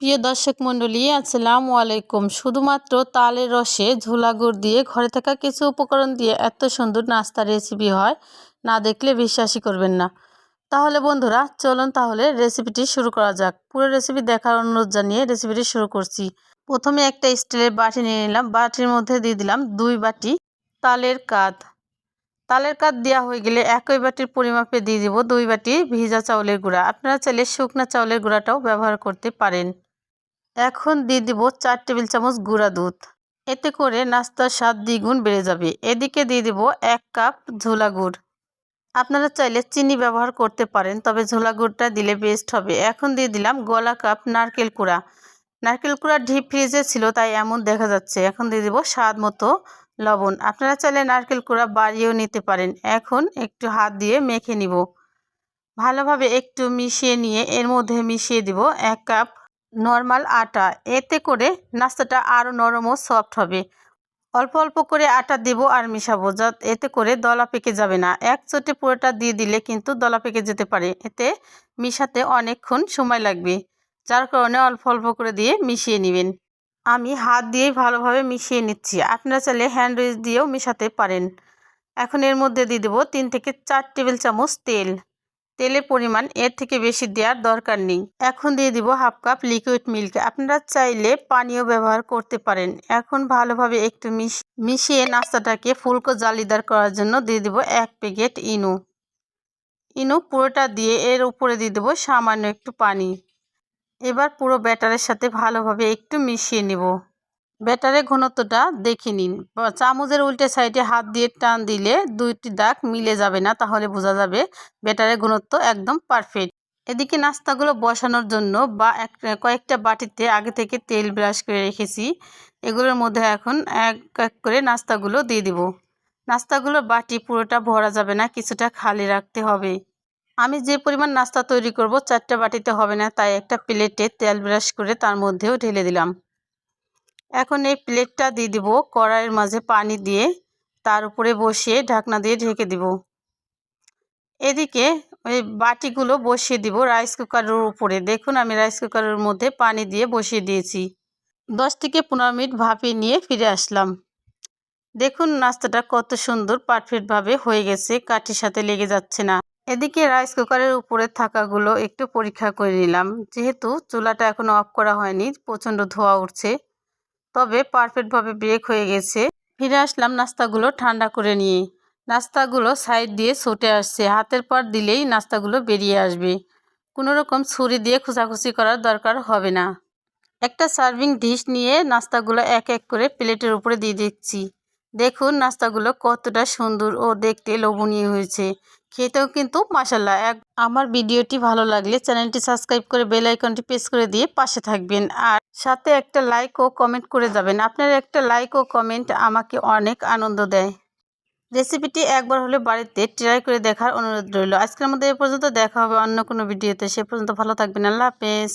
প্রিয় দর্শক মণ্ডলী, আসসালামু আলাইকুম। শুধুমাত্র তালের রসে ঝোলা গুড় দিয়ে ঘরে থাকা কিছু উপকরণ দিয়ে এত সুন্দর নাস্তা রেসিপি হয়, না দেখলে বিশ্বাসই করবেন না। তাহলে বন্ধুরা, চলুন তাহলে রেসিপিটি শুরু করা যাক। পুরো রেসিপি দেখার অনুরোধ জানিয়ে রেসিপিটি শুরু করছি। প্রথমে একটা স্টিলের বাটি নিয়ে নিলাম। বাটির মধ্যে দিয়ে দিলাম দুই বাটি তালের কাঁধ তালের কাঠ দেওয়া হয়ে গেলে একই বাটির পরিমাপে দিয়ে দিব দুই বাটি ভিজা চাউলের গুঁড়া। আপনারা চাইলে শুকনা চাউলের গুঁড়াটাও ব্যবহার করতে পারেন। এখন দিয়ে দিব চার টেবিল চামচ গুঁড়া দুধ। এতে করে নাস্তার স্বাদ দ্বিগুণ বেড়ে যাবে। এদিকে দিয়ে দিব এক কাপ ঝোলা গুড়। আপনারা চাইলে চিনি ব্যবহার করতে পারেন, তবে ঝোলা গুড়টা দিলে বেস্ট হবে। এখন দিয়ে দিলাম গলা কাপ নারকেল কুড়া। নারকেল কুড়া ঢিপ ফ্রিজে ছিল, তাই এমন দেখা যাচ্ছে। এখন দিয়ে দিব স্বাদ মতো লবণ। আপনারা চাইলে নারকেল কুড়া বাড়িয়েও নিতে পারেন। এখন একটু হাত দিয়ে মেখে নিব। ভালোভাবে একটু মিশিয়ে নিয়ে এর মধ্যে মিশিয়ে দিব এক কাপ নর্মাল আটা। এতে করে নাস্তাটা আরও নরম ও সফট হবে। অল্প অল্প করে আটা দেব আর মিশাবো। যা এতে করে দলা পেকে যাবে না। এক চোটে পুরোটা দিয়ে দিলে কিন্তু দলা পেকে যেতে পারে। এতে মিশাতে অনেকক্ষণ সময় লাগবে। যার কারণে অল্প অল্প করে দিয়ে মিশিয়ে নেবেন। আমি হাত দিয়েই ভালোভাবে মিশিয়ে নিচ্ছি। আপনারা চাইলে হ্যান্ড উইচ দিয়েও মিশাতে পারেন। এখন এর মধ্যে দিয়ে দেবো তিন থেকে চার টেবিল চামচ তেল। তেলের পরিমাণ এর থেকে বেশি দেওয়ার দরকার নেই। এখন দিয়ে দিব হাফ কাপ লিকুইড মিল্ক আপনারা চাইলে পানীয় ব্যবহার করতে পারেন। এখন ভালোভাবে একটু মিশিয়ে নাস্তাটাকে ফুলকো জালিদার করার জন্য দিয়ে দিব এক প্যাকেট ইনু। ইনু পুরোটা দিয়ে এর উপরে দিয়ে দেবো সামান্য একটু পানি। এবার পুরো ব্যাটারের সাথে ভালোভাবে একটু মিশিয়ে নেব। ব্যাটারের ঘনত্বটা দেখে নিন। চামচের উল্টে সাইডে হাত দিয়ে টান দিলে দুইটি দাগ মিলে যাবে না, তাহলে বোঝা যাবে ব্যাটারের ঘনত্ব একদম পারফেক্ট এদিকে নাস্তাগুলো বসানোর জন্য বা কয়েকটা বাটিতে আগে থেকে তেল ব্রাশ করে রেখেছি। এগুলোর মধ্যে এখন এক এক করে নাস্তাগুলো দিয়ে দিব। নাস্তাগুলো বাটি পুরোটা ভরা যাবে না, কিছুটা খালি রাখতে হবে। আমি যে পরিমাণ নাস্তা তৈরি করব চারটা বাটিতে হবে না, তাই একটা প্লেটে তেল ব্রাশ করে তার মধ্যেও ঢেলে দিলাম। এখন এই প্লেটটা দিয়ে দিব কড়াইয়ের মাঝে পানি দিয়ে, তার উপরে বসিয়ে ঢাকনা দিয়ে ঢেকে দিব। এদিকে ওই বাটিগুলো বসিয়ে দিব রাইস কুকারের উপরে। দেখুন, আমি রাইস কুকারের মধ্যে পানি দিয়ে বসিয়ে দিয়েছি। দশ থেকে পনেরো মিনিট ভাপিয়ে নিয়ে ফিরে আসলাম। দেখুন, নাস্তাটা কত সুন্দর পারফেক্টভাবে হয়ে গেছে, কাঠির সাথে লেগে যাচ্ছে না। এদিকে রাইস কুকারের উপরে থাকাগুলো একটু পরীক্ষা করে নিলাম। যেহেতু চুলাটা এখনও অফ করা হয়নি, প্রচণ্ড ধোয়া উঠছে তবে পারফেক্টভাবে ব্রেক হয়ে গেছে। ফিরে আসলাম নাস্তাগুলো ঠান্ডা করে নিয়ে। নাস্তাগুলো সাইড দিয়ে ছুটে আসছে। হাতের পর দিলেই নাস্তাগুলো বেরিয়ে আসবে। কোনো রকম ছুরি দিয়ে খোঁচাখুচি করার দরকার হবে না। একটা সার্ভিং ডিশ নিয়ে নাস্তাগুলো এক এক করে প্লেটের উপরে দিয়ে দিচ্ছি। দেখুন নাস্তাগুলো কতটা সুন্দর ও দেখতে লোভনীয় হয়েছে। খেতেও কিন্তু মাসাল্লাহ এক আমার ভিডিওটি ভালো লাগলে চ্যানেলটি সাবস্ক্রাইব করে বেল আইকনটি প্রেস করে দিয়ে পাশে থাকবেন। আর সাথে একটা লাইক ও কমেন্ট করে যাবেন। আপনার একটা লাইক ও কমেন্ট আমাকে অনেক আনন্দ দেয়। রেসিপিটি একবার হলে বাড়িতে ট্রাই করে দেখার অনুরোধ রইল। আজকের মধ্যে এ পর্যন্ত দেখা হবে অন্য কোনো ভিডিওতে। সে পর্যন্ত ভালো থাকবেন। আল্লাহ হাফেজ।